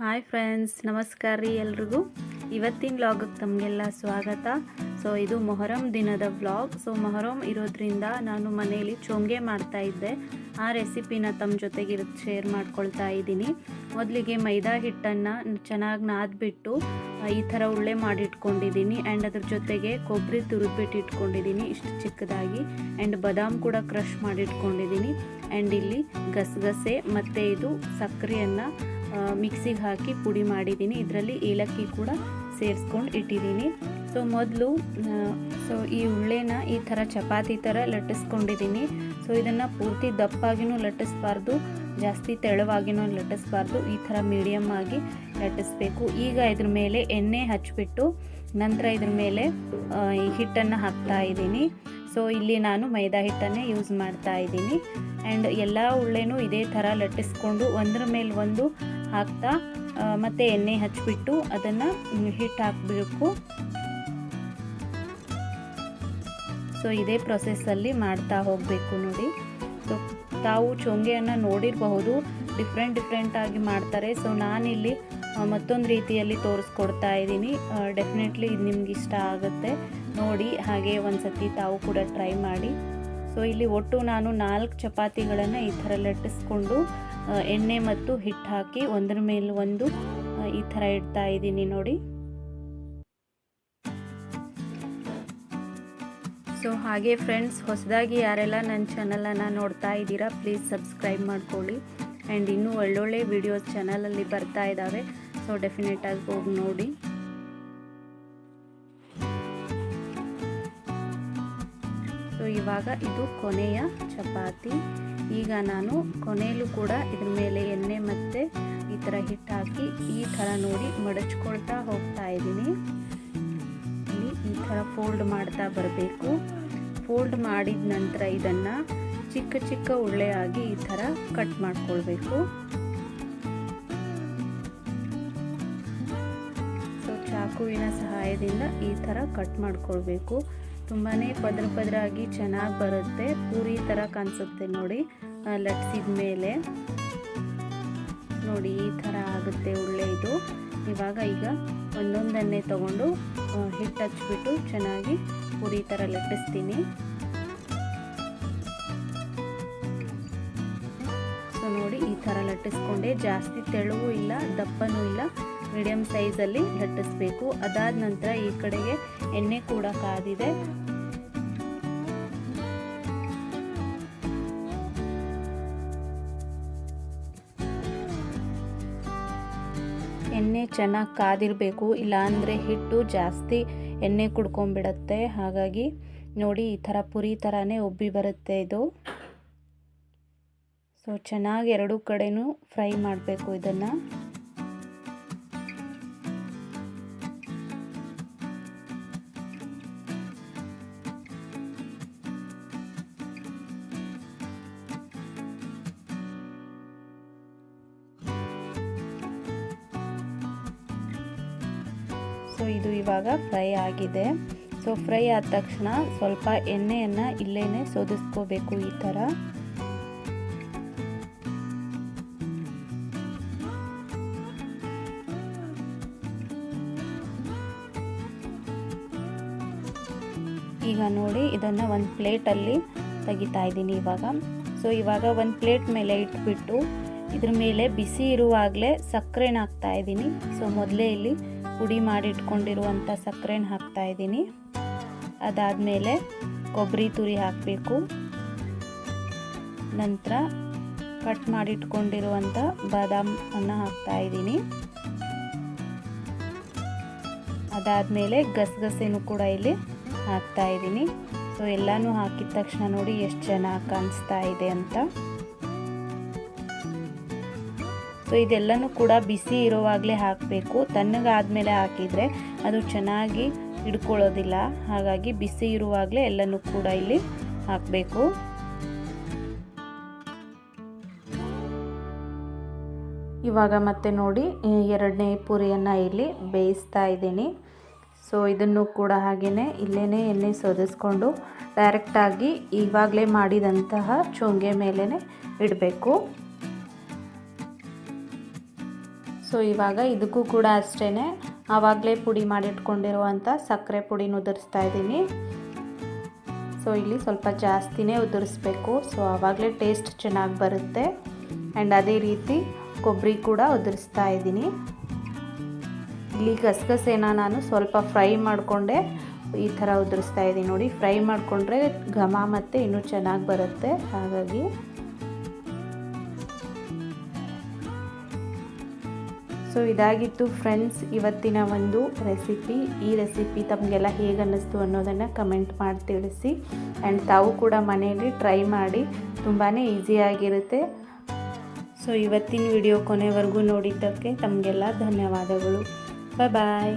Hi friends, ನಮಸ್ಕಾರ ರೀ ಎಲ್ರಿಗೂ. ಇವತ್ತಿನ ವ್ಲಾಗಕ್ಕೆ ತಮಗೆಲ್ಲ ಸ್ವಾಗತ. ಸೊ ಇದು ಮೊಹರಂ ದಿನದ ವ್ಲಾಗ್ ಸೊ ಮೊಹರಂ ಇರೋದ್ರಿಂದ ನಾನು ಮನೆಯಲ್ಲಿ ಚೊಂಗೆ ಮಾಡ್ತಾ ಇದ್ದೆ. ಆ ರೆಸಿಪಿನ ತಮ್ಮ ಜೊತೆಗೆ ಶೇರ್ ಮಾಡ್ಕೊಳ್ತಾ ಇದ್ದೀನಿ. ಮೊದಲಿಗೆ ಮೈದಾ ಹಿಟ್ಟನ್ನು ಚೆನ್ನಾಗಿ ನಾದ್ಬಿಟ್ಟು ಈ ಥರ ಉಳ್ಳೆ ಮಾಡಿಟ್ಕೊಂಡಿದ್ದೀನಿ. ಆ್ಯಂಡ್ ಅದ್ರ ಜೊತೆಗೆ ಕೊಬ್ಬರಿ ತುರಿದ್ಬಿಟ್ಟು ಇಟ್ಕೊಂಡಿದ್ದೀನಿ, ಇಷ್ಟು ಚಿಕ್ಕದಾಗಿ. ಆ್ಯಂಡ್ ಬದಾಮ್ ಕೂಡ ಕ್ರಷ್ ಮಾಡಿಟ್ಕೊಂಡಿದ್ದೀನಿ. ಆ್ಯಂಡ್ ಇಲ್ಲಿ ಗಸಗಸೆ ಮತ್ತು ಇದು ಸಕ್ಕರೆಯನ್ನು ಮಿಕ್ಸಿಗೆ ಹಾಕಿ ಪುಡಿ ಮಾಡಿದ್ದೀನಿ. ಇದರಲ್ಲಿ ಏಲಕ್ಕಿ ಕೂಡ ಸೇರಿಸ್ಕೊಂಡು ಇಟ್ಟಿದ್ದೀನಿ. ಸೊ ಮೊದಲು ಸೊ ಈ ಉಳ್ಳೆನ ಈ ಥರ ಚಪಾತಿ ಥರ ಲಟ್ಟಿಸ್ಕೊಂಡಿದ್ದೀನಿ. ಸೊ ಇದನ್ನು ಪೂರ್ತಿ ದಪ್ಪಾಗಿನೂ ಲಟ್ಟಿಸ್ಬಾರ್ದು, ಜಾಸ್ತಿ ತೆಳುವಾಗಿನೂ ಲಟ್ಟಿಸ್ಬಾರ್ದು, ಈ ಥರ ಮೀಡಿಯಮ್ ಆಗಿ ಲಟ್ಟಿಸ್ಬೇಕು. ಈಗ ಇದ್ರ ಮೇಲೆ ಎಣ್ಣೆ ಹಚ್ಚಿಬಿಟ್ಟು ನಂತರ ಇದ್ರ ಮೇಲೆ ಈ ಹಿಟ್ಟನ್ನು ಹಾಕ್ತಾ ಇದ್ದೀನಿ. ಸೊ ಇಲ್ಲಿ ನಾನು ಮೈದಾ ಹಿಟ್ಟನ್ನೇ ಯೂಸ್ ಮಾಡ್ತಾ ಇದ್ದೀನಿ. ಆ್ಯಂಡ್ ಎಲ್ಲ ಉಳ್ಳೆನೂ ಇದೇ ಥರ ಲಟ್ಟಿಸ್ಕೊಂಡು, ಒಂದರ ಮೇಲೆ ಒಂದು ಹಾಕ್ತಾ ಮತ್ತೆ ಎಣ್ಣೆ ಹಚ್ಚಿಬಿಟ್ಟು ಅದನ್ನು ಹಿಟ್ಟು ಹಾಕಬೇಕು. ಸೊ ಇದೇ ಪ್ರೊಸೆಸ್ಸಲ್ಲಿ ಮಾಡ್ತಾ ಹೋಗಬೇಕು ನೋಡಿ. ಸೊ ತಾವು ಚೊಂಗೆಯನ್ನು ನೋಡಿರಬಹುದು ಡಿಫ್ರೆಂಟ್ ಡಿಫ್ರೆಂಟಾಗಿ ಮಾಡ್ತಾರೆ. ಸೊ ನಾನಿಲ್ಲಿ ಮತ್ತೊಂದು ರೀತಿಯಲ್ಲಿ ತೋರಿಸ್ಕೊಡ್ತಾ ಇದ್ದೀನಿ. ಡೆಫಿನೆಟ್ಲಿ ಇದು ನಿಮ್ಗೆ ಇಷ್ಟ ಆಗುತ್ತೆ. ನೋಡಿ, ಹಾಗೆ ಒಂದು ಸತಿ ತಾವು ಕೂಡ ಟ್ರೈ ಮಾಡಿ. ಸೊ ಇಲ್ಲಿ ಒಟ್ಟು ನಾನು ನಾಲ್ಕು ಚಪಾತಿಗಳನ್ನು ಈ ಥರ ಲಟ್ಟಿಸ್ಕೊಂಡು ಎಣ್ಣೆ ಮತ್ತು ಹಿಟ್ಟು ಹಾಕಿ ಒಂದರ ಮೇಲೆ ಒಂದು ಈ ಥರ ಇಡ್ತಾ ಇದ್ದೀನಿ ನೋಡಿ. ಸೊ ಹಾಗೆ ಫ್ರೆಂಡ್ಸ್ ಹೊಸದಾಗಿ ಯಾರೆಲ್ಲ ನನ್ನ ಚಾನಲನ್ನು ನೋಡ್ತಾ ಇದ್ದೀರಾ ಪ್ಲೀಸ್ ಸಬ್ಸ್ಕ್ರೈಬ್ ಮಾಡ್ಕೊಳ್ಳಿ. ಆ್ಯಂಡ್ ಇನ್ನೂ ಒಳ್ಳೊಳ್ಳೆ ವಿಡಿಯೋಸ್ ಚಾನಲಲ್ಲಿ ಬರ್ತಾ ಇದ್ದಾವೆ ಸೊ ಡೆಫಿನೆಟಾಗಿ ಹೋಗಿ ನೋಡಿ. ಇವಾಗ ಇದು ಕೊನೆಯ ಚಪಾತಿ. ಈಗ ನಾನು ಕೊನೆಯಲ್ಲೂ ಕೂಡ ಇದ್ರ ಮೇಲೆ ಎಣ್ಣೆ ಮತ್ತು ಈ ಥರ ಹಿಟ್ಟು ಹಾಕಿ ಈ ಥರ ನೋಡಿ ಮಡಚ್ಕೊಳ್ತಾ ಹೋಗ್ತಾ ಇದ್ದೀನಿ. ಇಲ್ಲಿ ಈ ಥರ ಫೋಲ್ಡ್ ಮಾಡ್ತಾ ಬರಬೇಕು. ಫೋಲ್ಡ್ ಮಾಡಿದ ನಂತರ ಇದನ್ನು ಚಿಕ್ಕ ಚಿಕ್ಕ ಉಳ್ಳೆಯಾಗಿ ಈ ಥರ ಕಟ್ ಮಾಡ್ಕೊಳ್ಬೇಕು. ಸೊ ಚಾಕುವಿನ ಸಹಾಯದಿಂದ ಈ ಥರ ಕಟ್ ಮಾಡ್ಕೊಳ್ಬೇಕು. ತುಂಬಾ ಪದ್ರ ಪದರಾಗಿ ಚೆನ್ನಾಗಿ ಬರುತ್ತೆ. ಪೂರಿ ಥರ ಕಾಣಿಸುತ್ತೆ ನೋಡಿ. ಲಟ್ಸಿದ ಮೇಲೆ. ನೋಡಿ, ಈ ಥರ ಆಗುತ್ತೆ ಉಳ್ಳೆ ಇದು. ಇವಾಗ ಈಗ ಒಂದೊಂದನ್ನೇ ತಗೊಂಡು ಹಿಟ್ಟು ಹಚ್ಚಿಬಿಟ್ಟು ಚೆನ್ನಾಗಿ ಪೂರಿ ಥರ ಲಟ್ಟಿಸ್ತೀನಿ. ಸೊ, ನೋಡಿ, ಈ ಥರ ಲಟ್ಟಿಸ್ಕೊಂಡೆ. ಜಾಸ್ತಿ ತೆಳುವೂ ಇಲ್ಲ, ದಪ್ಪನೂ ಇಲ್ಲ. ಮೀಡಿಯಮ್ ಸೈಜಲ್ಲಿ ಲಟ್ಟಿಸ್ಬೇಕು ಅದಾದ ನಂತರ ಈ ಕಡೆಗೆ ಎಣ್ಣೆ ಕೂಡ ಕಾದಿದೆ. ಎಣ್ಣೆ ಚೆನ್ನಾಗಿ ಕಾದಿರಬೇಕು, ಇಲ್ಲಾಂದರೆ ಹಿಟ್ಟು ಜಾಸ್ತಿ ಎಣ್ಣೆ ಕುಡ್ಕೊಂಬಿಡತ್ತೆ ಹಾಗಾಗಿ ನೋಡಿ, ಈ ಥರ ಪುರಿ ಥರನೇ ಉಬ್ಬಿ ಬರುತ್ತೆ ಇದು. ಸೊ, ಚೆನ್ನಾಗಿ ಎರಡೂ ಕಡೆನೂ ಫ್ರೈ ಮಾಡಬೇಕು ಇದನ್ನು. ಸೊ ಇದು ಇವಾಗ ಫ್ರೈ ಆಗಿದೆ. ಸೊ ಫ್ರೈ ಆದ ತಕ್ಷಣ ಸ್ವಲ್ಪ ಎಣ್ಣೆಯನ್ನು ಇಲ್ಲೇ ಸೋದಿಸ್ಕೋಬೇಕು ಈ ಥರ. ಈಗ ನೋಡಿ ಇದನ್ನು ಒಂದು ಪ್ಲೇಟಲ್ಲಿ ತೆಗಿತಾ ಇದ್ದೀನಿ ಇವಾಗ. ಸೊ ಇವಾಗ ಒಂದು ಪ್ಲೇಟ್ ಮೇಲೆ ಇಟ್ಬಿಟ್ಟು ಇದ್ರ ಮೇಲೆ ಬಿಸಿ ಇರುವಾಗಲೇ ಸಕ್ಕರೆನ ಹಾಕ್ತಾ ಇದ್ದೀನಿ. ಸೊ ಮೊದಲೇ ಇಲ್ಲಿ ಪುಡಿ ಮಾಡಿಟ್ಕೊಂಡಿರುವಂಥ ಸಕ್ಕರೆನ ಹಾಕ್ತಾ ಇದ್ದೀನಿ. ಅದಾದಮೇಲೆ ಕೊಬ್ಬರಿ ತುರಿ ಹಾಕಬೇಕು. ನಂತರ ಕಟ್ ಮಾಡಿಟ್ಕೊಂಡಿರುವಂಥ ಬಾದಾಮನ್ನು ಹಾಕ್ತಾಯಿದ್ದೀನಿ ಅದಾದಮೇಲೆ ಗಸಗಸೆನೂ ಕೂಡ ಇಲ್ಲಿ ಹಾಕ್ತಾಯಿದ್ದೀನಿ ಸೊ, ಎಲ್ಲನೂ ಹಾಕಿದ ತಕ್ಷಣ ನೋಡಿ ಎಷ್ಟು ಚೆನ್ನಾಗಿ ಕಾಣಿಸ್ತಾ ಇದೆ ಅಂತ. ಸೊ ಇದೆಲ್ಲನೂ ಕೂಡ ಬಿಸಿ ಇರುವಾಗಲೇ ಹಾಕಬೇಕು. ತಣ್ಣಗಾದಮೇಲೆ ಹಾಕಿದರೆ ಅದು ಚೆನ್ನಾಗಿ ಹಿಡ್ಕೊಳ್ಳೋದಿಲ್ಲ. ಹಾಗಾಗಿ ಬಿಸಿ ಇರುವಾಗಲೇ ಎಲ್ಲನೂ ಕೂಡ ಇಲ್ಲಿ ಹಾಕಬೇಕು. ಇವಾಗ ಮತ್ತೆ ನೋಡಿ ಎರಡನೇ ಪೂರಿಯನ್ನು ಇಲ್ಲಿ ಬೇಯಿಸ್ತಾ ಇದ್ದೀನಿ. ಸೊ ಇದನ್ನು ಕೂಡ ಹಾಗೆಯೇ ಇಲ್ಲೇ ಎಣ್ಣೆ ಸೋದಿಸ್ಕೊಂಡು ಡೈರೆಕ್ಟಾಗಿ ಇವಾಗಲೇ ಮಾಡಿದಂತಹ ಚೊಂಗೆ ಮೇಲೇ ಇಡಬೇಕು. ಸೊ ಇವಾಗ ಇದಕ್ಕೂ ಕೂಡ ಅಷ್ಟೇ ಆವಾಗಲೇ ಪುಡಿ ಮಾಡಿಟ್ಕೊಂಡಿರುವಂಥ ಸಕ್ಕರೆ ಪುಡಿನ ಉದುರಿಸ್ತಾ ಇದ್ದೀನಿ. ಸೊ ಇಲ್ಲಿ ಸ್ವಲ್ಪ ಜಾಸ್ತಿನೇ ಉದುರಿಸ್ಬೇಕು. ಸೊ ಆವಾಗಲೇ ಟೇಸ್ಟ್ ಚೆನ್ನಾಗಿ ಬರುತ್ತೆ. ಆ್ಯಂಡ್ ಅದೇ ರೀತಿ ಕೊಬ್ಬರಿ ಕೂಡ ಉದುರಿಸ್ತಾ ಇದ್ದೀನಿ. ಇಲ್ಲಿ ಗಸಗಸೆನ ನಾನು ಸ್ವಲ್ಪ ಫ್ರೈ ಮಾಡಿಕೊಂಡೆ. ಈ ಥರ ಉದುರಿಸ್ತಾ ಇದ್ದೀನಿ. ನೋಡಿ, ಫ್ರೈ ಮಾಡಿಕೊಂಡ್ರೆ ಘಮ ಮತ್ತು ಇನ್ನೂ ಚೆನ್ನಾಗಿ ಬರುತ್ತೆ. ಹಾಗಾಗಿ ಸೊ ಇದಾಗಿತ್ತು ಫ್ರೆಂಡ್ಸ್, ಇವತ್ತಿನ ಒಂದು ರೆಸಿಪಿ ಈ ರೆಸಿಪಿ ತಮಗೆಲ್ಲ ಹೇಗೆ ಅನ್ನಿಸ್ತು ಅನ್ನೋದನ್ನು ಕಮೆಂಟ್ ಮಾಡಿ ತಿಳಿಸಿ. ಆ್ಯಂಡ್ ತಾವು ಕೂಡ ಮನೆಯಲ್ಲಿ ಟ್ರೈ ಮಾಡಿ ತುಂಬಾ ಈಸಿಯಾಗಿರುತ್ತೆ ಸೊ ಇವತ್ತಿನ ವಿಡಿಯೋ ಕೊನೆವರೆಗೂ ನೋಡಿದ್ದಕ್ಕೆ ತಮಗೆಲ್ಲ ಧನ್ಯವಾದಗಳು. ಬಾಯ್